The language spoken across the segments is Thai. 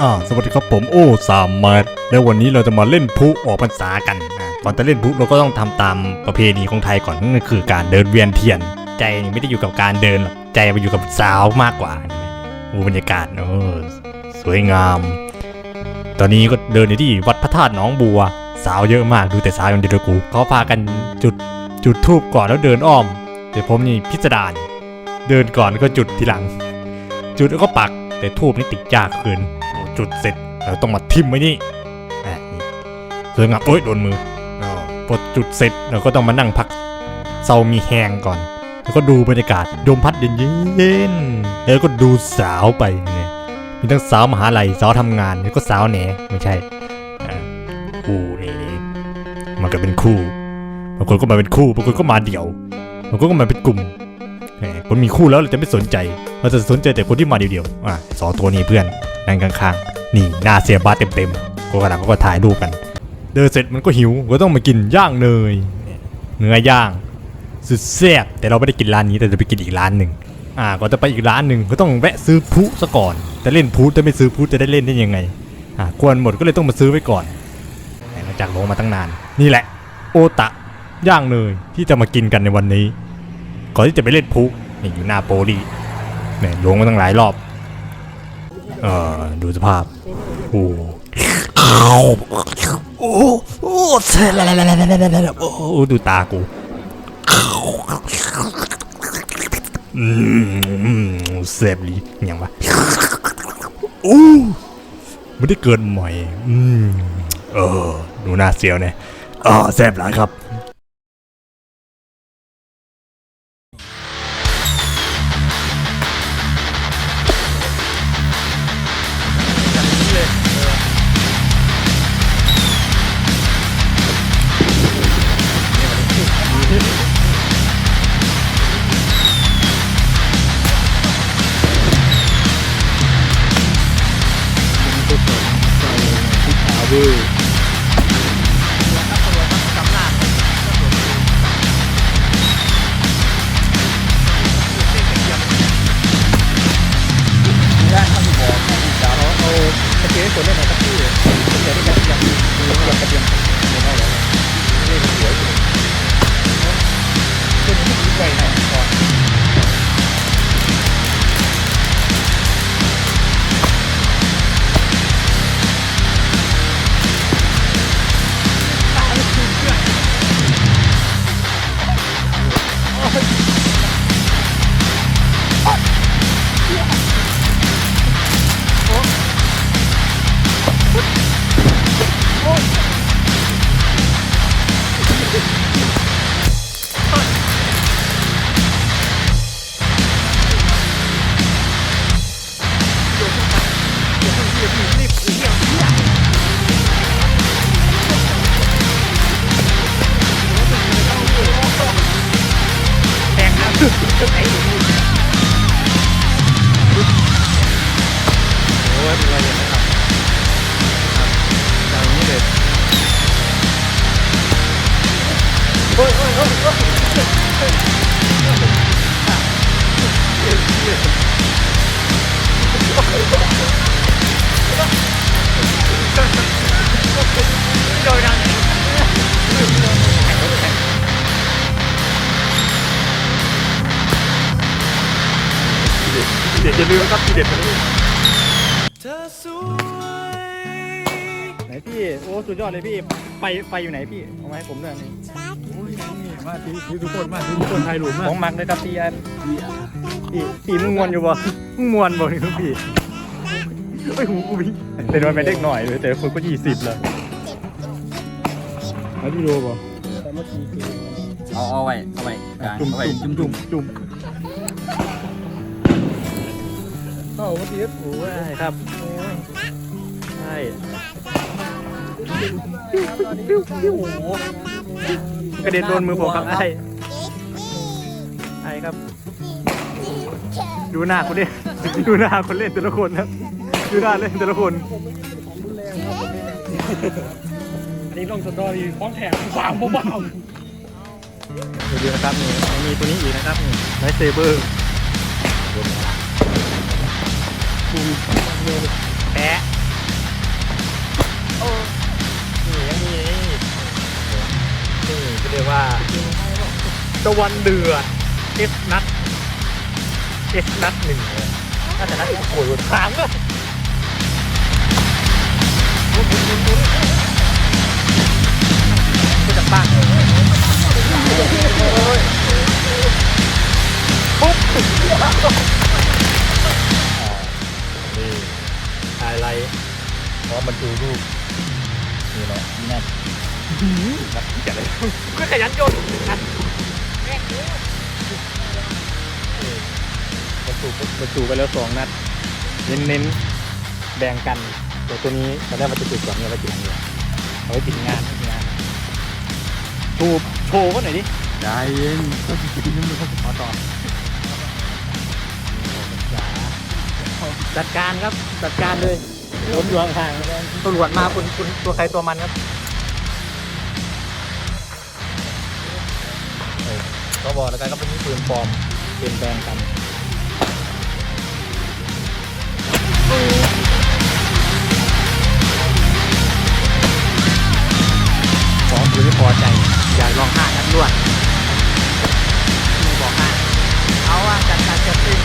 อ่าสวัสดีครับผมโอ้สามมาแล้ววันนี้เราจะมาเล่นพุออกพรรษากันก่อนจะเล่นพุเราก็ต้องทำตามประเพณีของไทยก่อนนั่นก็คือการเดินเวียนเทียน ใจไม่ได้อยู่กับการเดินหรอกใจไปอยู่กับสาวมากกว่าอ้บรรยากาศโอ้สวยงาม ตอนนี้ก็เดินอยู่ที่วัดพระธาตุหนองบัว สาวเยอะมากดูแต่สาวอย่างเดียวกูเขาพากันจุดจุดทูบก่อนแล้วเดินอ้อมแต่ผมนี่พิสดารเดินก่อนก็จุดทีหลัง จุดแล้วก็ปักแต่ทูบนี่ติดยากเกิน จุดเสร็จเราต้องมาทิมไว้นี่อะนี่สวยงามโอ๊ยโดนมืออพอจุดเสร็จเราก็ต้องมานั่งพักเซามีแหงก่อน แล้วก็ดูบรรยากาศลมพัดเย็นๆแล้วก็ดูสาวไปเนี่ยมีทั้งสาวมหาลัยสาวทำงานแล้วก็สาวแหนไม่ใช่อ่าคู่นี่มันก็เป็นคู่บางคนก็มาเป็นคู่บางคนก็มาเดี่ยวบางคนก็มาเป็นกลุ่มคนมีคู่แล้วเราจะไม่สนใจ เราจะสนใจแต่คนที่มาเดียวๆอะสองตัวนี้เพื่อน นั่งข้างๆ นี่หน้าเสียบ้าเต็มๆ ก็กำลังก็ถ่ายรูปกัน เดินเสร็จมันก็หิว ก็ต้องมากินย่างเนย เนื้อย่างสุดแซ่บแต่เราไม่ได้กินร้านนี้แต่จะไปกินอีกร้านหนึ่งอ่าก่อนจะไปอีกร้านหนึ่งก็ต้องแวะซื้อพุซะก่อนจะเล่นพุจะไม่ซื้อพุจะได้เล่นได้ยังไงอ่ากวนหมดก็เลยต้องมาซื้อไว้ก่อนหลังจากลงมาตั้งนาน นี่แหละ โอตะย่างเนยที่จะมากินกันในวันนี้ ก่อนที่จะไปเล่นพุนี่อยู่หน้าโปลีเนี่ยลงมาตั้งหลายรอบ เออดูสภาพ โอ้โอ้โอ้เซ่โอ้ดูตากูอืมเซฟลีอย่างวะโอ้ไม่ได้เกินใหม่ อืม เออ ดูน้าเสียวเนี่ยอ๋อแซบหลายครับ น้ำ เด็ดจะลืมครับทีเด็ดมันนี่ไหนพี่ โอ้ สุดยอดเลยพี่ ไฟ ไฟอยู่ไหนพี่ เอามาให้ผมด้วยนี่มาทีทีทุกคนมาทีทุกคนไทยหลุมมาของมักเลยครับพี่อันพี่พี่มึงมวนอยู่บ่มึงมวนบ่นี่ครับพี่ไอ้ยหูกูพี่เป็นวันเป็นเด็กหน่อยเลยแต่คนก็ยี่สิบแล้วไอ้พี่โรบ่เอาเอาไว้เอาไว้กลางจุ่มเอาไว้จุ่มจุ่มจุ่จุ่ม เข้าเมื่อกี้โอ้ยครับโอ้ยใช่กระเด็นโดนมือผมครับไอ้ไอ้ครับ ดูหน้าคนเล่นดูหน้าคนเล่นแต่ละคนครับดูหน้าเล่นแต่ละคนอันนี้ลงสตอรี่พร้อมแถมสามเบาดูดีนะครับนี่ยังมีตัวนี้อีกนะครับนี่ไลท์เซเบอร์ แปะนี่ยังมีนี่นี่ก็เรียกว่าตะวันเดือดเอสนัทเอสนัทหนึ่งเลยน่าจะนัทอีกโอยถามก็ก็จะปังปุ๊บ อะไรเพราะมันดูรูปนี่แหละนี่แน่นักจัดเลยก็ขยันโยนนะบรรจุบรรจุไปแล้วสองนัด เน้นเน้นๆแบ่งกันแต่ตัวนี้ตอนแรกมันจะจุดก่อนเนี่ยไว้จุดเดียวเอาไว้ปิดงานปิดงานทูบโชว์ก็หน่อยดิได้เย็นก็จะกินน้ำมันเอาต่อ จัดการครับ จัดการเลยผมอยู่ห่างๆตำรวจมาคุณคุณตัวใครตัวมันครับเออก็บอกแล้วกันก็เป็นปืนปลอมเปลี่ยนแปลงกันของคือไม่พอใจ อยากลองห้านัดรวดไม่บอกห้าเอาว่าจัดการจัดตึ้ง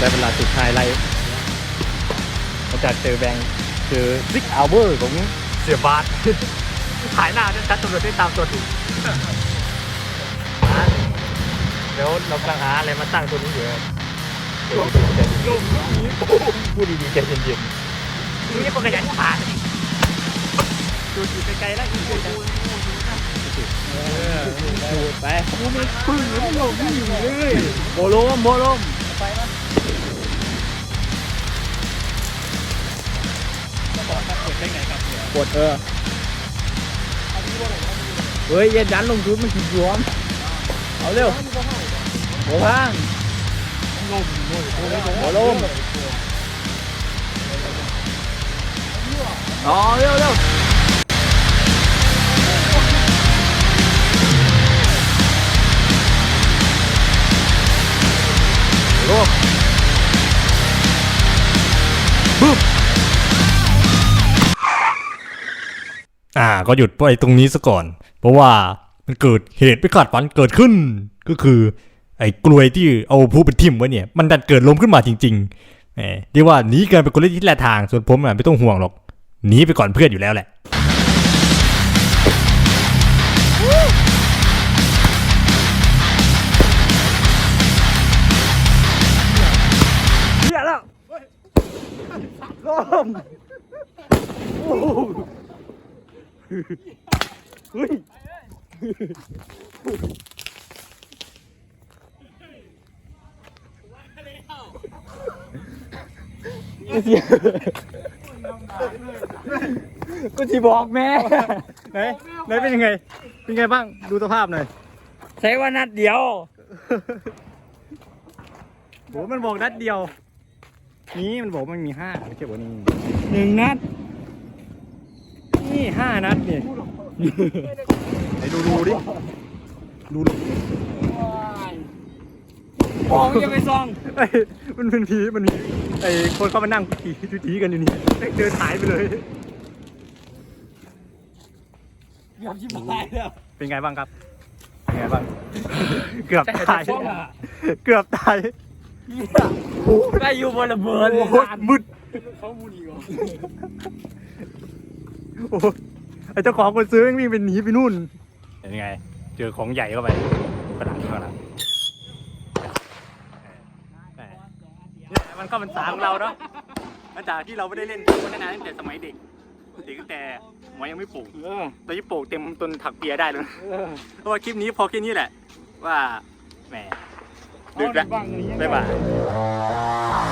ได้เวลาสุดท้ายไล่หลังจากเจอแบงค์เจอซิกอัลเบอร์ของเสียบาสถ่ายหน้าด้วยชัดตำรวจได้ตามตัวถูกอะเดี๋ยวเรากำลังหาอะไรมาตั้งตัวนี้อยู่พูดดีๆใจเย็นๆนี่เป็นขยันขาดูอยู่ไกลๆแล้วอีกเลยดูไปกูไม่พึ่งไม่ลงไม่อยู่เลยโบลมโบลมไปมั้ กดเออเฮ้ยยันดันลงทุนมันผิดย้อมเอาเร็วโบพังหัวลมอ๋อเร็วเร็วโลมบึ้ม อ่า ก็หยุดไปตรงนี้ซะก่อน เพราะว่ามันเกิดเหตุไม่คาดฝันเกิดขึ้น ก็คือไอ้กลวยที่เอาผู้เป็นทิมไว้เนี่ย มันดันเกิดลมขึ้นมาจริงๆแหมเรียกว่าหนีกันไปคนละทิศละทาง ส่วนผมอะไม่ต้องห่วงหรอกหนีไปก่อนเพื่อนอยู่แล้วแหละเฮียแล้วลมโอ้โห เฮ้ยกูจะบอกแม่ไหนไหนเป็นยังไง เป็นไงบ้าง ดูสภาพหน่อย ใช้ว่านัดเดียวโหมันบอกนัดเดียว นี่มันบอกมันมีห้าไม่ใช่บอกนี่หนึ่งนัด นี่ห้านัดนี่ไหนดูดูดิ ดูดูพองจะไปซองเอ้ยมันเป็นผีมันมีไอ้คนเข้ามานั่งผีผีกันอยู่นี่แม่งเดินหายไปเลยยอมชิบหายแล้วเป็นไงบ้างครับเป็นไงบ้าง เกือบตาย เกือบตายได้อยู่บนระเบิดโอ้โหมืดเขามูดีกว่า โอ้โหไอ้เจ้าของคนซื้อแม่งวิ่งเป็นหนีไปนู่นเป็นไง เจอของใหญ่เข้าไปกระดาษข้างหลังเนี่ยมันก็เป็นสาของเราเนาะหลังจากที่เราไม่ได้เล่นมันนานตั้งแต่สมัยเด็กเด็กตั้งแต่หัวยังไม่ปลูกเออตอนนี้ปลูกเต็มต้นถักเบียร์ได้เลยเออเพราะว่าคลิปนี้พอแค่นี้แหละ ว่าแหมเอาในบ้างอย่างนี้บ๊ายบาย